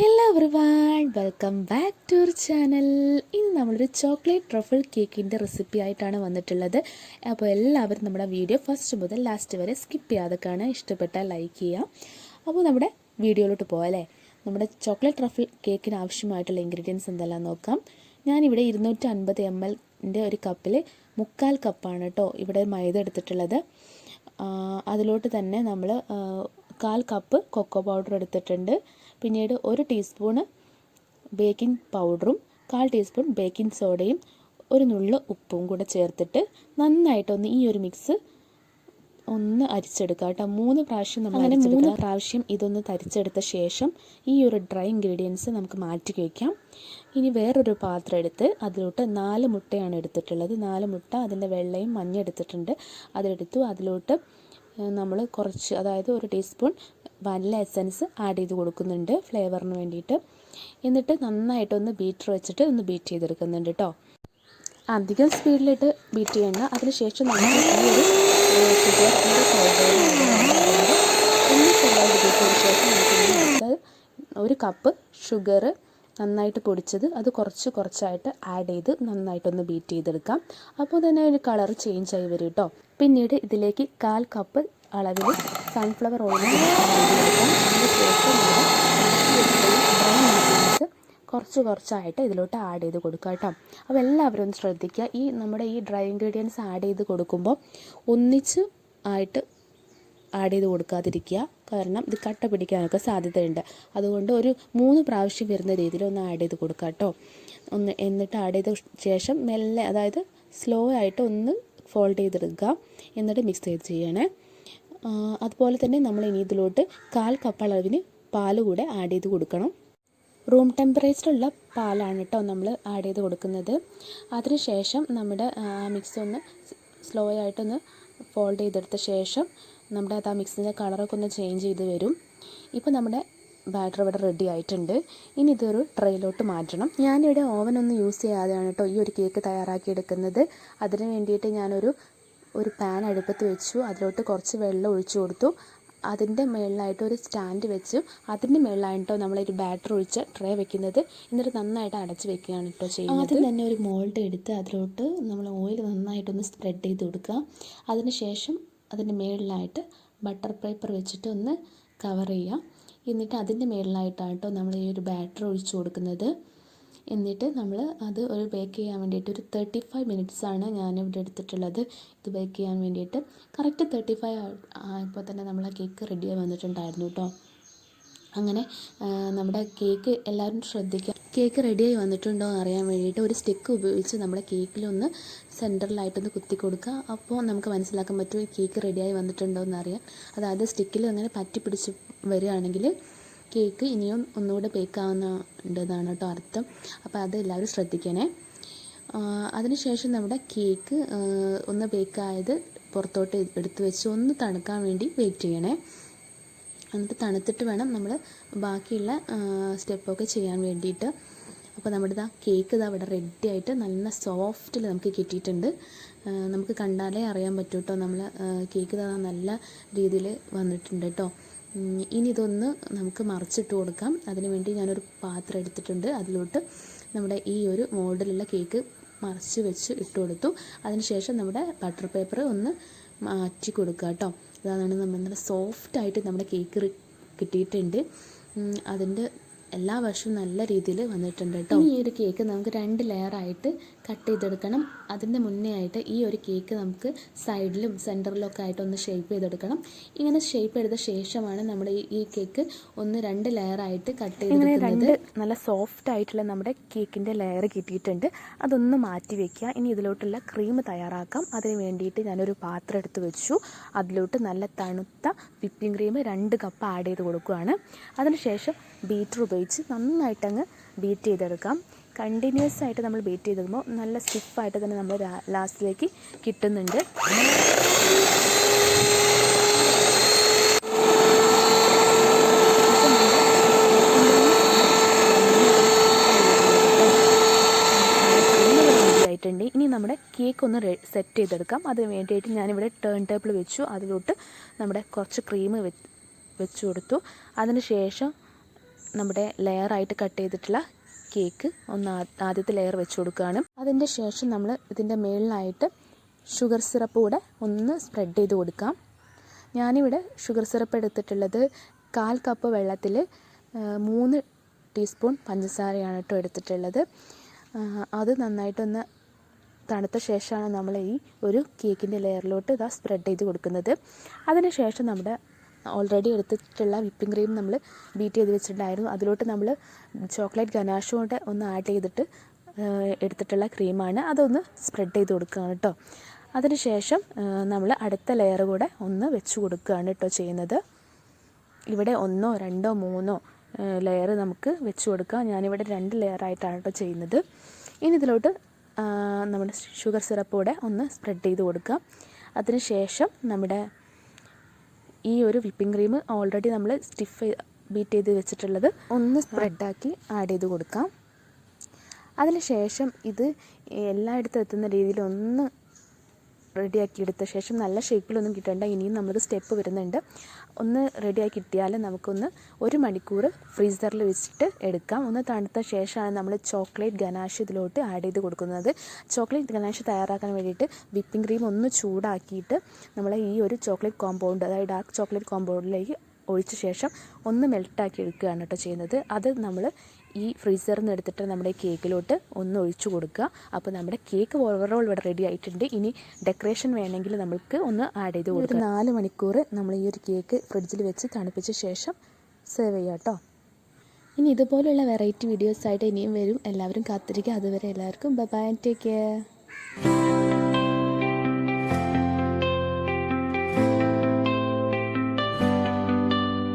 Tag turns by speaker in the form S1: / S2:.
S1: Hello everyone welcome back to our channel ഇന്ന് നമ്മളൊരു chocolate truffle കേക്കിന്റെ റെസിപ്പി ആയിട്ടാണ് വന്നിട്ടുള്ളത്. അപ്പോൾ എല്ലാവരും നമ്മുടെ വീഡിയോ ഫസ്റ്റ് മുതൽ ലാസ്റ്റ് വരെ സ്കിപ്പ് ചെയ്യാതെ കാണാൻ ഇഷ്ടപ്പെട്ടാൽ ലൈക്ക് ചെയ്യാം അപ്പോൾ നമ്മുടെ വീഡിയോയിലോട്ട് പോകാം നമ്മുടെ ചോക്ലേറ്റ് ട്രഫിൾ കേക്കിന് ആവശ്യമായിട്ടുള്ള ഇൻഗ്രീഡിയൻസ് എന്തെല്ലാം നോക്കാം. ഞാനിവിടെ ഇരുന്നൂറ്റി അൻപത് എം എല്ലിന്റെ ഒരു കപ്പിൽ മുക്കാൽ കപ്പാണ് കേട്ടോ ഇവിടെ മൈദ എടുത്തിട്ടുള്ളത്. അതിലോട്ട് തന്നെ നമ്മൾ കാൽ കപ്പ് കൊക്കോ പൗഡർ എടുത്തിട്ടുണ്ട്. പിന്നീട് ഒരു ടീസ്പൂണ് ബേക്കിംഗ് പൗഡറും കാൽ ടീസ്പൂൺ ബേക്കിംഗ് സോഡയും ഒരു നുള്ള് ഉപ്പും കൂടെ ചേർത്തിട്ട് നന്നായിട്ടൊന്ന് ഈ ഒരു മിക്സ് ഒന്ന് അരിച്ചെടുക്കുക കേട്ടോ. മൂന്ന് പ്രാവശ്യം നമ്മൾ അങ്ങനെ മൂന്ന് പ്രാവശ്യം ഇതൊന്ന് തരിച്ചെടുത്ത ശേഷം ഈ ഒരു ഡ്രൈ ഇൻഗ്രീഡിയൻസ് നമുക്ക് മാറ്റി വയ്ക്കാം ഇനി വേറൊരു പാത്രം എടുത്ത് അതിലോട്ട് നാല് മുട്ടയാണ് എടുത്തിട്ടുള്ളത്. നാല് മുട്ട അതിന്റെ വെള്ളയും മഞ്ഞ എടുത്തിട്ടുണ്ട്. അതെടുത്തു അതിലോട്ട് നമ്മൾ കുറച്ച് അതായത് ഒരു ടീസ്പൂൺ വനില എസൻസ് ആഡ് ചെയ്ത് കൊടുക്കുന്നുണ്ട് ഫ്ലേവറിന് വേണ്ടിയിട്ട്. എന്നിട്ട് നന്നായിട്ടൊന്ന് ബീറ്റർ വെച്ചിട്ട് ഒന്ന് ബീറ്റ് ചെയ്തെടുക്കുന്നുണ്ട് കേട്ടോ അധികം സ്പീഡിലിട്ട് ബീറ്റ് ചെയ്യണ്ട. അതിനുശേഷം നമ്മൾ ഈ ഒരു ഒന്ന് ചെറുതായിട്ട് ബീറ്റ് ചെയ്ത ശേഷം നമുക്ക് ഒരു കപ്പ് ഷുഗർ നന്നായിട്ട് പൊടിച്ചത് അത് കുറച്ച് കുറച്ചായിട്ട് ആഡ് ചെയ്ത് നന്നായിട്ടൊന്ന് ബീറ്റ് ചെയ്തെടുക്കാം. അപ്പോൾ തന്നെ ഒരു കളർ ചേഞ്ച് ആയി വരും കേട്ടോ പിന്നീട് ഇതിലേക്ക് കാൽ കപ്പ് അളവിൽ സൺഫ്ലവർ ഓയിൽ കുറച്ച് കുറച്ചായിട്ട് ഇതിലോട്ട് ആഡ് ചെയ്ത് കൊടുക്കുക കേട്ടോ അപ്പോൾ എല്ലാവരും ഒന്ന് ശ്രദ്ധിക്കുക. ഈ നമ്മുടെ ഈ ഡ്രൈ ഇൻഗ്രീഡിയൻസ് ആഡ് ചെയ്ത് കൊടുക്കുമ്പോൾ ഒന്നിച്ച് ആയിട്ട് ആഡ് ചെയ്ത് കൊടുക്കാതിരിക്കുക. കാരണം ഇത് കട്ട പിടിക്കാനൊക്കെ സാധ്യതയുണ്ട്. അതുകൊണ്ട് ഒരു മൂന്ന് പ്രാവശ്യം വരുന്ന രീതിയിൽ ഒന്ന് ആഡ് ചെയ്ത് കൊടുക്കുക കേട്ടോ. ഒന്ന് എന്നിട്ട് ആഡ് ചെയ്ത ശേഷം മെല്ലെ അതായത് സ്ലോ ആയിട്ട് ഒന്ന് ഫോൾഡ് ചെയ്തെടുക്കുക. എന്നിട്ട് മിക്സ് ചെയ്ത് ചെയ്യണേ. അതുപോലെ തന്നെ നമ്മൾ ഇനി ഇതിലോട്ട് കാൽ കപ്പ് അളവിന് പാൽ കൂടെ ആഡ് ചെയ്ത് കൊടുക്കണം. റൂം ടെമ്പറേച്ചറുള്ള പാലാണ് കേട്ടോ നമ്മൾ ആഡ് ചെയ്ത് കൊടുക്കുന്നത്. അതിനുശേഷം നമ്മുടെ മിക്സ് ഒന്ന് സ്ലോ ആയിട്ടൊന്ന് ഫോൾഡ് ചെയ്തെടുത്ത ശേഷം നമ്മുടെ അത് ആ മിക്സിന്റെ കളറൊക്കെ ഒന്ന് ചേഞ്ച് ചെയ്ത് വരും. ഇപ്പോൾ നമ്മുടെ ബാറ്റർ ഇവിടെ റെഡി ആയിട്ടുണ്ട്. ഇനി ഇതൊരു ട്രെയിലോട്ട് മാറ്റണം. ഞാനിവിടെ ഓവനൊന്നും യൂസ് ചെയ്യാതെയാണ് കേട്ടോ ഈ ഒരു കേക്ക് തയ്യാറാക്കി എടുക്കുന്നത്. അതിന് വേണ്ടിയിട്ട് ഞാനൊരു ഒരു പാൻ അടുപ്പത്ത് വെച്ചു. അതിലോട്ട് കുറച്ച് വെള്ളം ഒഴിച്ചു കൊടുത്തു. അതിന്റെ മുകളിലായിട്ട് ഒരു സ്റ്റാൻഡ് വെച്ചു. അതിന്റെ മുകളിലായിട്ടോ നമ്മളൊരു ബാറ്റർ ഒഴിച്ച് ട്രേ വെക്കുന്നത്. എന്നിട്ട് നന്നായിട്ട് അടച്ച് വെക്കുകയാണ് കേട്ടോ ചെയ്യുന്നത്. ആദ്യം തന്നെ ഒരു മോൾഡ് എടുത്ത് അതിലോട്ട് നമ്മൾ ഓയിൽ നന്നായിട്ടൊന്ന് സ്പ്രെഡ് ചെയ്ത് കൊടുക്കുക. അതിനുശേഷം അതിന്റെ മുകളിലായിട്ട് ബട്ടർ പേപ്പർ വെച്ചിട്ട് ഒന്ന് കവർ ചെയ്യുക എന്നിട്ട് അതിന്റെ മുകളിലായിട്ടാണ് കേട്ടോ നമ്മൾ ഈ ഒരു ബാറ്റർ ഒഴിച്ചു കൊടുക്കുന്നത്. എന്നിട്ട് നമ്മൾ അത് ഒരു ബേക്ക് ചെയ്യാൻ വേണ്ടിയിട്ട് ഒരു തേർട്ടി ഫൈവ് മിനിറ്റ്സ് ആണ് ഞാൻ ഇവിടെ എടുത്തിട്ടുള്ളത്. ഇത് ബേക്ക് ചെയ്യാൻ വേണ്ടിയിട്ട്. കറക്റ്റ് തേർട്ടി ഫൈവ് ആയപ്പോൾ തന്നെ നമ്മളെ കേക്ക് റെഡിയായി വന്നിട്ടുണ്ടായിരുന്നു കേട്ടോ. അങ്ങനെ നമ്മുടെ കേക്ക് എല്ലാവരും ശ്രദ്ധിക്കുക. കേക്ക് റെഡിയായി വന്നിട്ടുണ്ടോ എന്ന് അറിയാൻ വേണ്ടിയിട്ട് ഒരു സ്റ്റിക്ക് ഉപയോഗിച്ച് നമ്മുടെ കേക്കിലൊന്ന് സെന്ററിലായിട്ടൊന്ന് കുത്തി കൊടുക്കുക അപ്പോൾ നമുക്ക് മനസ്സിലാക്കാൻ പറ്റും ഈ കേക്ക് റെഡിയായി വന്നിട്ടുണ്ടോ എന്ന് അറിയാം അതായത് സ്റ്റിക്കിൽ അങ്ങനെ പറ്റി പിടിച്ച് വരികയാണെങ്കിൽ കേക്ക് ഇനിയും ഒന്നുകൂടെ ബേക്കാവുന്നുണ്ടെന്നാണ് കേട്ടോ അർത്ഥം. അപ്പോൾ അത് എല്ലാവരും ശ്രദ്ധിക്കണേ. അതിനുശേഷം നമ്മുടെ കേക്ക് ഒന്ന് ബേക്കായത് പുറത്തോട്ട് എടുത്തു വെച്ച് ഒന്ന് തണുക്കാൻ വേണ്ടി വെയിറ്റ് ചെയ്യണേ. എന്നിട്ട് തണുത്തിട്ട് വേണം നമ്മൾ ബാക്കിയുള്ള സ്റ്റെപ്പൊക്കെ ചെയ്യാൻ വേണ്ടിയിട്ട്. അപ്പോൾ നമ്മുടെ ഇതാ കേക്ക് ഇതാ ഇവിടെ റെഡി ആയിട്ട് നല്ല സോഫ്റ്റിൽ നമുക്ക് കിട്ടിയിട്ടുണ്ട്. നമുക്ക് കണ്ടാലേ അറിയാൻ പറ്റും കേട്ടോ നമ്മൾ കേക്ക് ഇതാ നല്ല രീതിയിൽ വന്നിട്ടുണ്ട് കേട്ടോ ഇനി ഇതൊന്ന് നമുക്ക് മറിച്ചിട്ട് കൊടുക്കാം. അതിന് വേണ്ടി ഞാനൊരു പാത്രം എടുത്തിട്ടുണ്ട്. അതിലോട്ട് നമ്മുടെ ഈ ഒരു മോഡലുള്ള കേക്ക് മറിച്ച് വെച്ച് ഇട്ട് കൊടുത്തു. അതിനുശേഷം നമ്മുടെ ബട്ടർ പേപ്പർ ഒന്ന് മാറ്റി കൊടുക്കുക കേട്ടോ. അതാണ് നമ്മൾ നല്ല സോഫ്റ്റായിട്ട് നമ്മുടെ കേക്ക് കിട്ടിയിട്ടുണ്ട്. അതിന്റെ എല്ലാ വർഷവും നല്ല രീതിയിൽ വന്നിട്ടുണ്ട് കേട്ടോ. ഈ ഒരു കേക്ക് നമുക്ക് രണ്ട് ലെയറായിട്ട് കട്ട് ചെയ്തെടുക്കണം. അതിന്റെ മുന്നേ ആയിട്ട് ഈ ഒരു കേക്ക് നമുക്ക് സൈഡിലും സെന്ററിലും ഒക്കെ ആയിട്ട് ഒന്ന് ഷേപ്പ് ചെയ്തെടുക്കണം. ഇങ്ങനെ ഷേപ്പ് ചെയ്ത ശേഷമാണ് നമ്മൾ ഈ ഈ കേക്ക് ഒന്ന് രണ്ട് ലെയറായിട്ട് കട്ട് ചെയ്തെടുക്കുന്നത്. നല്ല സോഫ്റ്റ് ആയിട്ടുള്ള നമ്മുടെ കേക്കിന്റെ ലെയർ കിട്ടിയിട്ടുണ്ട്. അതൊന്ന് മാറ്റി വെക്കുക. ഇനി ഇതിലോട്ടുള്ള ക്രീം തയ്യാറാക്കാം. അതിന് വേണ്ടിയിട്ട് ഞാനൊരു പാത്രം എടുത്ത് വെച്ചു. അതിലോട്ട് നല്ല തണുത്ത വിപ്പിംഗ് ക്രീം രണ്ട് കപ്പ് ആഡ് ചെയ്ത് കൊടുക്കുകയാണ്. അതിനുശേഷം ബീറ്റർ ഉപയോഗിച്ച് നന്നായിട്ടങ്ങ് ബീറ്റ് ചെയ്തെടുക്കാം. കണ്ടിന്യൂസ് ആയിട്ട് നമ്മൾ ബീറ്റ് ചെയ്തെടുക്കുമ്പോൾ നല്ല സ്റ്റിഫായിട്ട് തന്നെ നമ്മൾ ലാസ്റ്റിലേക്ക് കിട്ടുന്നുണ്ട്. ഇനി നമ്മുടെ കേക്ക് ഒന്ന് സെറ്റ് ചെയ്തെടുക്കാം. അതിന് വേണ്ടിയിട്ട് ഞാനിവിടെ ടേൺ ടേബിൾ വെച്ചു. അതിലോട്ട് നമ്മുടെ കുറച്ച് ക്രീം വെച്ച് കൊടുത്തു. അതിന് ശേഷം നമ്മുടെ ലെയറായിട്ട് കട്ട് ചെയ്തിട്ടുള്ള കേക്ക് ഒന്ന് ആദ്യത്തെ ലെയർ വെച്ച് കൊടുക്കുകയാണ്. അതിന്റെ ശേഷം നമ്മൾ ഇതിന്റെ മേളിലായിട്ട് ഷുഗർ സിറപ്പ് കൂടെ ഒന്ന് സ്പ്രെഡ് ചെയ്ത് കൊടുക്കാം. ഞാനിവിടെ ഷുഗർ സിറപ്പ് എടുത്തിട്ടുള്ളത് കാൽ കപ്പ് വെള്ളത്തിൽ മൂന്ന് ടീസ്പൂൺ പഞ്ചസാരയാണ് കേട്ടോ എടുത്തിട്ടുള്ളത്. അത് നന്നായിട്ടൊന്ന് തണുത്ത ശേഷമാണ് നമ്മൾ ഈ ഒരു കേക്കിന്റെ ലെയറിലോട്ട് ഇതാ സ്പ്രെഡ് ചെയ്ത് കൊടുക്കുന്നത്. അതിന് ശേഷം നമ്മുടെ ഓൾറെഡി എടുത്തിട്ടുള്ള വിപ്പിംഗ് ക്രീം നമ്മൾ ബീറ്റ് ചെയ്ത് വെച്ചിട്ടുണ്ടായിരുന്നു. അതിലോട്ട് നമ്മൾ ചോക്ലേറ്റ് ഗനാഷ് കൊണ്ട് ഒന്ന് ആഡ് ചെയ്തിട്ട് എടുത്തിട്ടുള്ള ക്രീമാണ്. അതൊന്ന് സ്പ്രെഡ് ചെയ്ത് കൊടുക്കുകയാണ് കേട്ടോ അതിനുശേഷം നമ്മൾ അടുത്ത ലെയർ കൂടെ ഒന്ന് വെച്ച് കൊടുക്കുകയാണ് കേട്ടോ ചെയ്യുന്നത്. ഇവിടെ ഒന്നോ രണ്ടോ മൂന്നോ ലെയർ നമുക്ക് വെച്ച് കൊടുക്കാം. ഞാനിവിടെ രണ്ട് ലെയറായിട്ടാണ് കേട്ടോ ചെയ്യുന്നത്. ഇനി ഇതിലോട്ട് നമ്മുടെ ഷുഗർ സിറപ്പ് കൂടെ ഒന്ന് സ്പ്രെഡ് ചെയ്ത് കൊടുക്കാം. അതിനുശേഷം നമ്മുടെ ഈ ഒരു വിപ്പിംഗ് ക്രീം ഓൾറെഡി നമ്മൾ സ്റ്റിഫ് ബീറ്റ് ചെയ്ത് വെച്ചിട്ടുള്ളത് ഒന്ന് സ്പ്രെഡാക്കി ആഡ് ചെയ്ത് കൊടുക്കാം. അതിന് ശേഷം ഇത് എല്ലായിടത്തും എത്തുന്ന രീതിയിൽ ഒന്ന് റെഡിയാക്കി എടുത്ത ശേഷം നല്ല ഷേപ്പിലൊന്നും കിട്ടേണ്ട. ഇനിയും നമ്മളൊരു സ്റ്റെപ്പ് വരുന്നുണ്ട്. ഒന്ന് റെഡിയാക്കി കിട്ടിയാൽ നമുക്കൊന്ന് ഒരു മണിക്കൂർ ഫ്രീസറിൽ വെച്ചിട്ട് എടുക്കാം. ഒന്ന് തണുത്ത ശേഷമാണ് നമ്മൾ ചോക്ലേറ്റ് ഗനാഷ് ഇതിലോട്ട് ആഡ് ചെയ്ത് കൊടുക്കുന്നത്. ചോക്ലേറ്റ് ഗനാഷ് തയ്യാറാക്കാൻ വേണ്ടിയിട്ട് വിപ്പിംഗ് ക്രീം ഒന്ന് ചൂടാക്കിയിട്ട് നമ്മൾ ഈ ഒരു ചോക്ലേറ്റ് കോമ്പൗണ്ട് അതായത് ഡാർക്ക് ചോക്ലേറ്റ് കോമ്പൗണ്ടിലേക്ക് ഒഴിച്ച ശേഷം ഒന്ന് മെൽട്ടാക്കി എടുക്കുകയാണ് കേട്ടോ ചെയ്യുന്നത്. അത് നമ്മൾ ഈ ഫ്രീസറിൽ നിന്ന് എടുത്തിട്ട് നമ്മുടെ കേക്കിലോട്ട് ഒന്ന് ഒഴിച്ചു കൊടുക്കുക. അപ്പോൾ നമ്മുടെ കേക്ക് ഓവറോൾ ഇവിടെ റെഡി ആയിട്ടുണ്ട്. ഇനി ഡെക്കറേഷൻ വേണമെങ്കിൽ നമുക്ക് ഒന്ന് ആഡ് ചെയ്ത് കൊടുക്കാം. നാല് മണിക്കൂർ നമ്മൾ ഈ ഒരു കേക്ക് ഫ്രിഡ്ജിൽ വെച്ച് തണുപ്പിച്ച ശേഷം സെർവ് ചെയ്യാം കേട്ടോ ഇനി ഇതുപോലുള്ള വെറൈറ്റി വീഡിയോസായിട്ട് ഇനിയും വരും. എല്ലാവരും കാത്തിരിക്കുക. അതുവരെ എല്ലാവർക്കും ബൈ ബൈ ടേക്ക് കെയർ